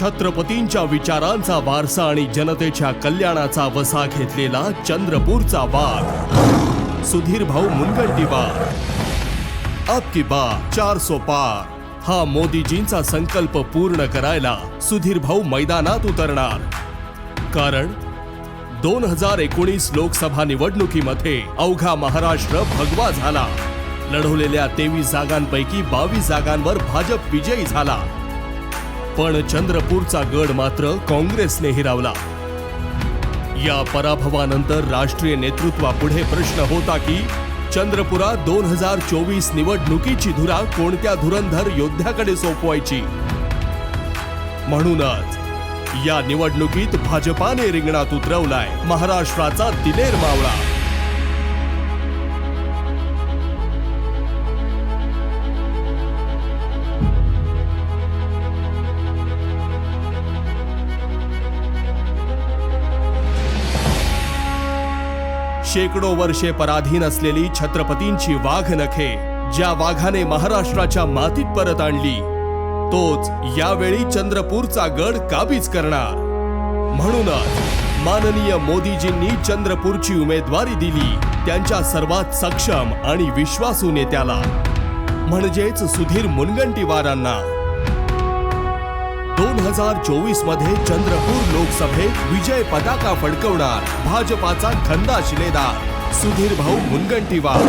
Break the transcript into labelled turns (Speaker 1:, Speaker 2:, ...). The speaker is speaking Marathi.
Speaker 1: छत्रपतींच्या विचारांचा वारसा आणि जनतेच्या कल्याणाचा वसा घेतलेला चंद्रपूरचा वाघ. सुधीर भाऊ मुनगंटीवार. अब की बार चार सो पार. हा मोदीजींचा संकल्प पूर्ण करायला सुधीर भाऊ मैदानात उतरणार. कारण दोन हजार एकोणीस लोकसभा निवडणुकीमध्ये अवघा महाराष्ट्र भगवा झाला. लढवलेल्या तेवीस जागांपैकी बावीस जागांवर भाजप विजयी झाला. पण चंद्रपूरचा गड मात्र काँग्रेसने हिरावला. या पराभवानंतर राष्ट्रीय नेतृत्वापुढे प्रश्न होता की चंद्रपुरात दोन हजार चोवीस निवडणुकीची धुरा कोणत्या धुरंधर योद्ध्याकडे सोपवायची? म्हणूनच या निवडणुकीत भाजपाने रिंगणात उतरवलाय महाराष्ट्राचा दिलेर मावळा. शेकडो वर्षे पराधीन असलेली छत्रपतींची वाघ नखे ज्या वाघाने महाराष्ट्राच्या मातीत परत आणली तोच यावेळी चंद्रपूरचा गड काबीज करणार. म्हणूनच माननीय मोदीजींनी चंद्रपूरची उमेदवारी दिली त्यांच्या सर्वात सक्षम आणि विश्वासू नेत्याला. म्हणजेच सुधीर मुनगंटीवारांना. दोन हजार चोवीसमध्ये चंद्रपूर लोकसभेत विजय पताका फडकवणार. भाजपाचा खंदा शिलेदार. सुधीर भाऊ मुनगंटीवार.